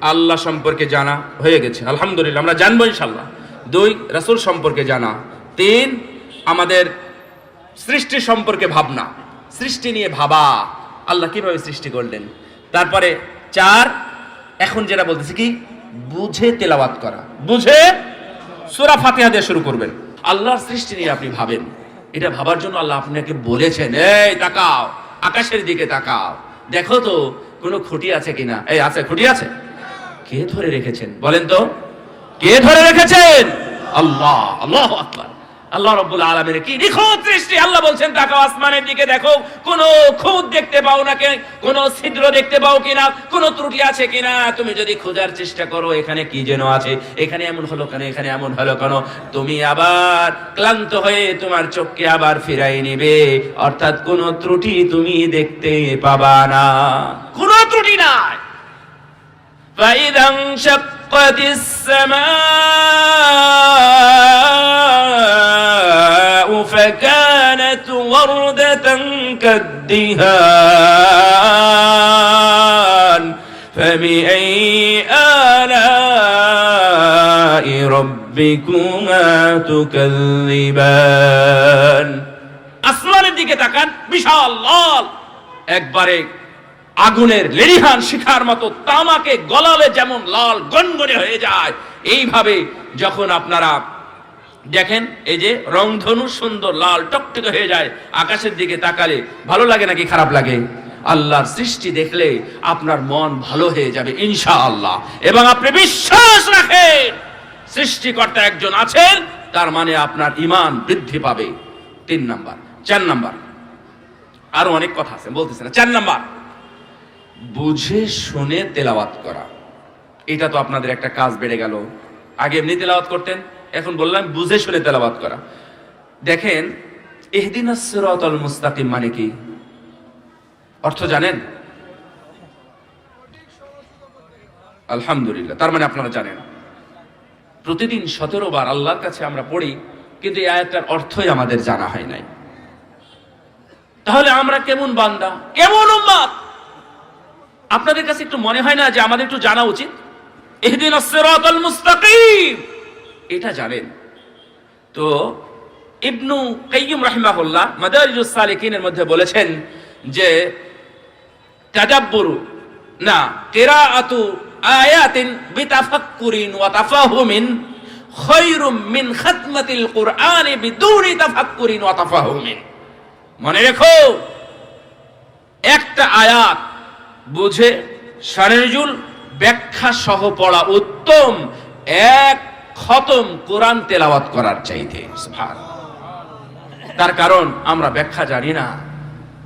আল্লাহ সম্পর্কে জানা হয়ে গেছে। আলহামদুলিল্লাহ, আমরা জানব ইনশাল্লাহ দুই, রাসূল সম্পর্কে জানা। তিন, আমাদের সৃষ্টি সম্পর্কে ভাবনা। সৃষ্টি নিয়ে ভাবা। আল্লাহ কীভাবে সৃষ্টি করলেন? তারপরে চার, এখন যেটা বলতেছি কি? বুঝে তেলাওয়াত করা। বুঝে সূরা ফাতিহা দিয়ে শুরু করবেন। আল্লাহর সৃষ্টি নিয়ে আপনি ভাবেন। এটা ভাবার জন্য আল্লাহ আপনাকে বলেছেন, এই, তাকাও। আকাশের দিকে তাকাও। দেখো তো, কোনো খুঁটি আছে কিনা? এই, আছে, খুঁটি আছে? কে ধরে রেখেছেন? বলেন তো, কে ধরে রেখেছেন? আল্লাহ আল্লাহ আকবার। আল্লাহ রব্বুল আলমের কি নিখুঁত সৃষ্টি। আল্লাহ বলছেন, তাকাও আসমানের দিকে দেখো, কোন খুঁত দেখতে পাও না কে, কোন ছিদ্র দেখতে পাও কিনা, কোন ত্রুটি আছে কিনা? তুমি যদি খোঁজার চেষ্টা করো, এখানে কি যেন আছে? এখানে এমন হলো কেন? এখানে এমন হলো কেন? তুমি আবার ক্লান্ত হয়ে তোমার চোখকে আবার ফিরাই নেবে। অর্থাৎ কোন ত্রুটি তুমি দেখতে পাবা না। কোন ত্রুটি নাই। فإذا انشقت السماء فكانت وردة كالدهان فبأي آلاء ربكما تكذبان আসমানের দিকে তাকান বিশাল লাল একবারে আগুনের লেলিহান শিখার মতো তামাকে গলালে যেমন লাল গনগনে হয়ে যায়, এইভাবে যখন আপনারা দেখেন, এই যে রংধনু সুন্দর লাল টকটকে হয়ে যায়, আকাশের দিকে তাকালে ভালো লাগে নাকি খারাপ লাগে? আল্লাহর সৃষ্টি দেখলে আপনার মন ভালো হয়ে যাবে ইনশা আল্লাহ এবং আপনি বিশ্বাস রাখেন, সৃষ্টিকর্তা একজন আছেন, তার মানে আপনার ইমান বৃদ্ধি পাবে। তিন নাম্বার, চার নাম্বার। আরও অনেক কথা আছে, বলতেছে না। চার নাম্বার। বুঝে শুনে তেলাওয়াত করা। এটা তো আপনাদের একটা কাজ বেড়ে গেল। আগে এমনি তেলাওয়াত করতেন, এখন বললাম বুঝে শুনে তেলাওয়াত করা। দেখেন, এহদিন সিরাতাল মুস্তাকিম মানে কি? অর্থ জানেন? আলহামদুলিল্লাহ, তার মানে আপনারা জানেন। প্রতিদিন সতেরো বার আল্লাহর কাছে আমরা পড়ি, কিন্তু এই আয়াতটার অর্থই আমাদের জানা হয় নাই। তাহলে আমরা কেমন বান্দা? কেমন উম্মাদ? আপনাদের কাছে একটু মনে হয় না যে আমাদের একটু জানা উচিত? এহদিন এটা জানেন। তো ইবনু কাইয়িম রাহিমাহুল্লাহ মাদারিজুস সালিকিনের মধ্যে বলেছেন যে, তাদাব্বুরু, না, কিরাআতু আয়াতিন বিতাফাক্কুরিন ওয়া তাফাহুমিন খায়রুম মিন খাতমাতিল কুরআনি বিদুনি তাফাক্কুরিন ওয়া তাফাহুমিন। মনে রেখো, একটা আয়াত বুঝে সারেজুল ব্যাখ্যা সহ পড়া উত্তম, এক খতম কোরআন তেলাওয়াত করার চাইতে। তার কারণ আমরা ব্যাখ্যা জানি না।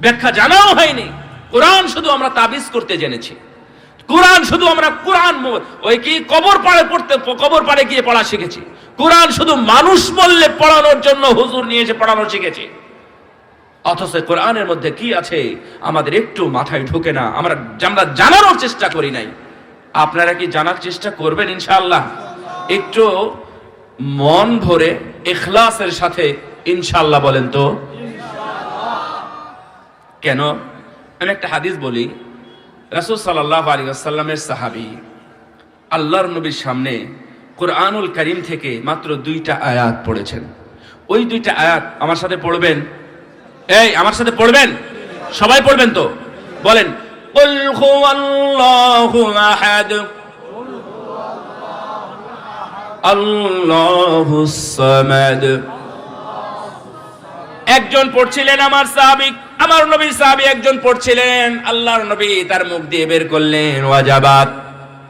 ব্যাখ্যা জানাও হয়নি। কোরআন শুধু আমরা তাবিজ করতে জেনেছি। কোরআন শুধু আমরা কোরআন ওই কি কবর পাড়ে পড়তে কবর পাড়ে গিয়ে পড়া শিখেছি। কোরআন শুধু মানুষ বললে পড়ানোর জন্য হুজুর নিয়ে এসে পড়ানো শিখেছি। অথচ কোরআনের মধ্যে কি আছে? আমাদের একটু মাথায় ঢুকে না। আমরা আমরা জানানোর চেষ্টা করি নাই। আপনারা কি জানার চেষ্টা করবেন ইনশাআল্লাহ? একটু মন ভরে এখলাসের সাথে ইনশাল্লাহ বলেন তো। কেন? আমি একটা হাদিস বলি। রাসূল সাল্লাহ আলাইহি ওয়াসাল্লামের সাহাবী আল্লাহর নবীর সামনে কোরআনুল করিম থেকে মাত্র দুইটা আয়াত পড়েছেন। ওই দুইটা আয়াত আমার সাথে পড়বেন? এই আমার সাথে পড়বেন সবাই পড়বেন তো বলেন قل هو الله أحد الله الصمد একজন পড়ছিলেন আমার সাহাবিক আমার নবী সাহাবী একজন পড়ছিলেন আল্লাহর নবী তার মুখ দিয়ে বের করলেন ওয়াজাবাত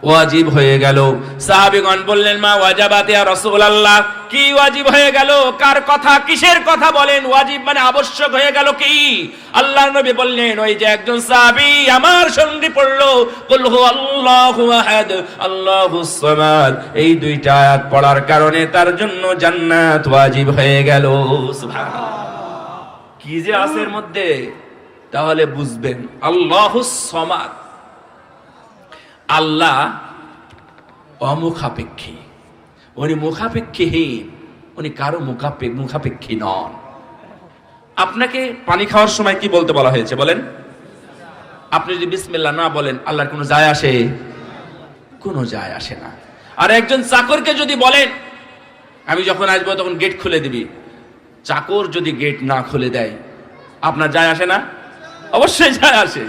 ওয়াজিব হয়ে গেল। সাহাবীগণ বললেন, মা ওয়াজাবাত ইয়া রাসূলুল্লাহ? কি ওয়াজিব হয়ে গেল? কার কথা? কিসের কথা বলেন? ওয়াজিব মানে আবশ্যক হয়ে গেল কি? আল্লাহর নবী বললেন, ওই যে একজন সাহাবী আমার সঙ্গে পড়ল। কুল হু আল্লাহু আহাদ আল্লাহুস সামাদ। এই দুইটা আয়াত পড়ার কারণে তার জন্য জান্নাত ওয়াজিব হয়ে গেল। সুবহানাল্লাহ। কি যে আছে এর মধ্যে, তাহলে বুঝবেন, আল্লাহ সমাদ। আল্লাহ অমুখাপেক্ষী। উনি মুখাপেক্ষীহীন উনি কারও মুখাপে, মুখাপেক্ষী নন। আপনাকে পানি খাওয়ার সময় কি বলতে বলা হয়েছে বলেন? আপনি যদি বিসমিল্লা না বলেন, আল্লাহর কোনো যায় আসে? কোনো যায় আসে না। আর একজন চাকরকে যদি বলেন, আমি যখন আসব তখন গেট খুলে দিবি। চাকর যদি গেট না খুলে দেয়, আপনার যায় আসে না? অবশ্যই যায় আসে।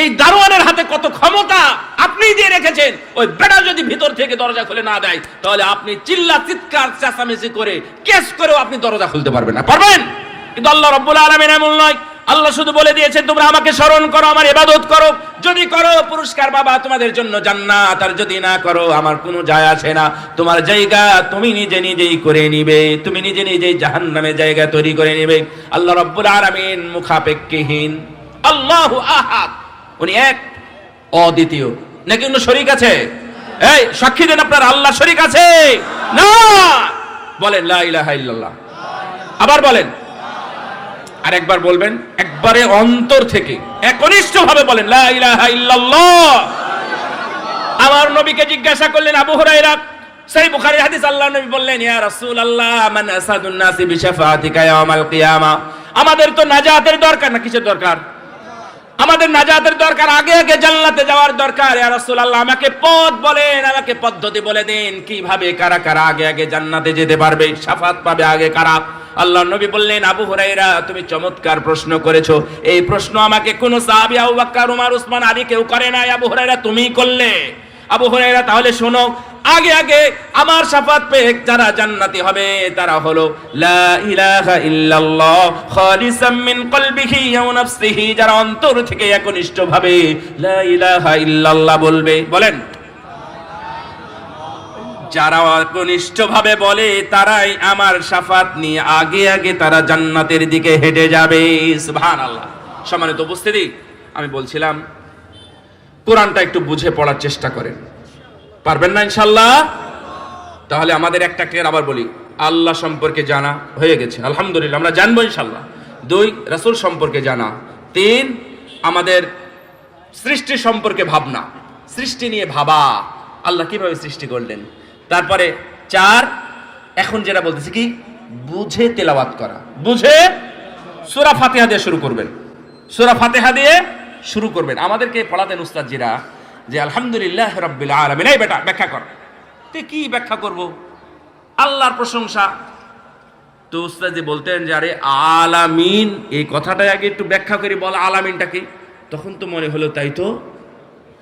এই দারোয়ানের হাতে কত ক্ষমতা আপনি দিয়ে রেখেছেন। ওই বেটা যদি ভিতর থেকে দরজা খুলে না দেয়, তাহলে আপনি চিল্লা, চিৎকার, চেঁচামেচি করে, কেস করেও আপনি দরজা খুলতে পারবেন না। পারবেন? কিন্তু আল্লাহ রব্বুল আলমিন এমন নয়। আল্লাহ শুধু বলে দিয়েছেন, তোমরা আমাকে স্মরণ করো, আমার ইবাদত করো। যদি করো, পুরস্কার বাবা তোমাদের জন্য জান্নাত। আর যদি না করো, আমার কোনো যায় আসে না। তোমার জায়গা তুমি নিজে নিজেই করে নিবে। তুমি নিজে নিজেই জাহান্নামে জায়গা তৈরি করে নিবে। আল্লাহ রব্বুল আলামিন মুখাপেক্ষিহীন। আল্লাহু আহাদ। উনি এক, অদ্বিতীয়। নাকি অন্য শরিক আছে? এই, সাক্ষী দেন আপনার, আল্লাহ শরিক আছে। না! বলেন, লা ইলাহা ইল্লাল্লাহ। আবার বলেন। আর একবার বলবেন, একবারে অন্তর থেকে একনিষ্ঠ ভাবে বলেন, লা ইলাহা ইল্লাল্লাহ। আমার নবীকে জিজ্ঞাসা করলেন, আবু হুরায়রা, সেই বুখারীর হাদিস আল্লাহ নবী বললেন, ইয়া রাসূলুল্লাহ, মান আসাদুন নাসি বিশাফাতিকা ইয়াউমাল কিয়ামা। আমাদের তো নাজাতের দরকার না, কিসের দরকার? আমাদের নাজাতের দরকার, আগে আগে জান্নাতে যাওয়ার দরকার। ইয়া রাসূলুল্লাহ, আমাকে পথ বলেন, আমাকে পদ্ধতি বলে দিন, কীভাবে, কারা কারা আগে আগে জান্নাতে যেতে পারবে শাফাত পাবে আগে কারা? আল্লাহ নবী বললেন, আবু হুরাইরা তুমি চমৎকার প্রশ্ন করেছ। এই প্রশ্ন আমাকে কোন সাহাবী, আবু বকর উমর, উসমান, আলী কেউ করে নাই। আবু হুরাইরা তুমিই করলে। আবু হুরাইরা তাহলে শোনো আগে আগে আমার শাফাত পেয়ে যারা জান্নাতি হবে, তারা হলো, লা ইলাহা ইল্লাল্লাহ, খালিসাম মিন কলবিহি ওয়া নাফসিহি যারা অন্তর থেকে একনিষ্ঠ ভাবে লা ইলাহা ইল্লাল্লাহ বলবে। বলেন। যারা একনিষ্ঠ ভাবে বলে, তারাই আমার শাফাত নিয়ে আগে আগে তারা জান্নাতের দিকে হেঁটে যাবে। সুবহানাল্লাহ। সম্মানিত উপস্থিতি, আমি বলছিলাম, কোরআনটা একটু বুঝে পড়ার চেষ্টা করেন। পারবেন না ইনশাল্লাহ তাহলে আমাদের একটা ক্লিয়ার আবার বলি, আল্লাহ সম্পর্কে জানা হয়ে গেছে, আলহামদুলিল্লাহ, আমরা জানব ইনশাল্লাহ দুই, রাসূল সম্পর্কে জানা। তিন, আমাদের সৃষ্টি সম্পর্কে ভাবনা, সৃষ্টি নিয়ে ভাবা। আল্লাহ কীভাবে সৃষ্টি করলেন? তারপরে চার, এখন যেটা বলতেছি কি, বুঝে তেলাওয়াত করা। বুঝে সুরা ফাতেহা দিয়ে শুরু করবেন। সুরা ফাতেহা দিয়ে শুরু করবেন। আমাদেরকে পড়াতেন উস্তাদজিরা যে আলহামদুলিল্লাহ রাব্বিল আলামিন। এই বেটা, ব্যাখ্যা কর। তুই কি ব্যাখ্যা করব? আল্লাহর প্রশংসা। তো উস্তাদি বলতেন যে, আরে আলামিন। এই কথাটা আগে একটু ব্যাখ্যা করি, বল আলামিনটা কি? তখন তো মনে হলো, তাই তো?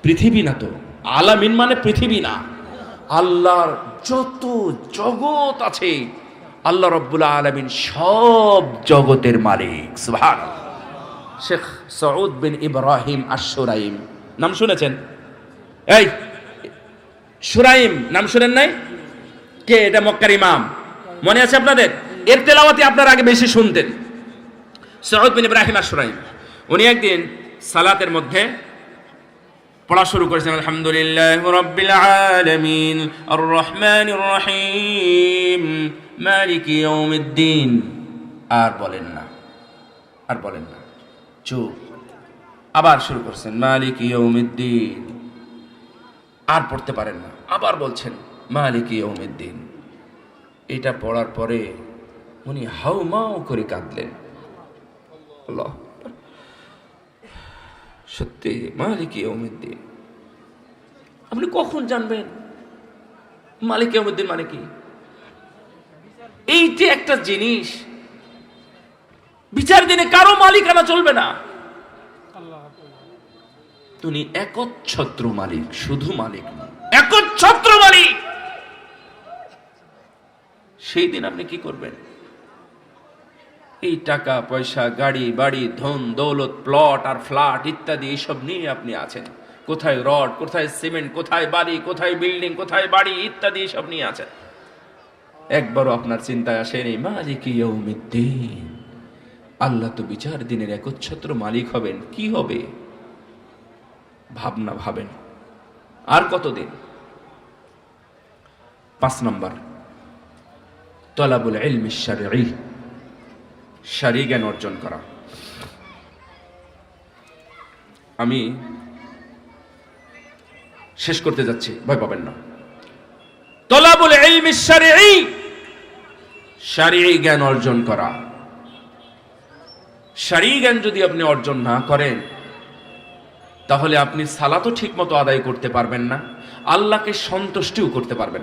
পৃথিবী না তো? আলামিন মানে পৃথিবী না। আল্লাহর যত জগৎ আছে, আল্লাহ রব্বুল আলামিন সব জগতের মালিক। সুবহান Sheikh Saud bin Ibrahim Ashuraim নাম শুনেছেন? এই, সুরাইম, নাম শুনেন নাই? কে এটা মক্কার ইমাম? মনে আছে আপনাদের? এর তেলাওয়াতি আপনার আগে বেশি শুনতেন। সউদ বিন ইব্রাহিম আশুরাইম উনি একদিন সালাতের মধ্যে পড়া শুরু করেছেন, আলহামদুলিল্লাহ আর রহিম আর বলেন না, আর বলেন না। চুপ। আবার শুরু করছেন, মালিক ইয়াউমিদ্দিন। আর পড়তে পারেন না। আবার বলছেন, মালিক ইয়াউমিদ্দিন। এটা পড়ার পরে উনি হাউমাউ করে কাঁদলেন। সত্যি, মালিক ইয়াউমিদ্দিন। আপনি কখন জানবেন? মালিক ইয়াউমিদ্দিন মানে কি? এইটি একটা জিনিস। বিচার দিনে কারও মালিকানা চলবে না। তুমি একচ্ছত্র মালিক শুধু মালিক না একচ্ছত্র মালিক! সেই দিন আপনি কি করবেন? এই টাকা পয়সা গাড়ি বাড়ি ধন দৌলত প্লট আর ফ্ল্যাট ইত্যাদি এইসব নিয়ে আপনি আছেন। কোথায় রড কোথায় সিমেন্ট কোথায় বাড়ি কোথায় বিল্ডিং কোথায় বাড়ি ইত্যাদি সব নিয়ে আছেন। একবারও আপনার চিন্তায় আসেনি মালিক ইয়ৌমিদ্দিন আল্লাহ তো বিচার দিনের একচ্ছত্র মালিক হবেন কি হবে? ভাবনা ভাবেন। আর কতদিন? পাঁচ নম্বর। তলাবুল ইলমি শারী জ্ঞান অর্জন করা। আমি শেষ করতে যাচ্ছি, ভয় পাবেন না। তলাবুল ইলমি শারী জ্ঞান অর্জন করা। শারী জ্ঞান যদি আপনি অর্জন না করেন তাহলে আপনি সালাতও ঠিকমতো আদায় করতে পারবেন না আল্লাহকে সন্তুষ্টিও করতে পারবেন না।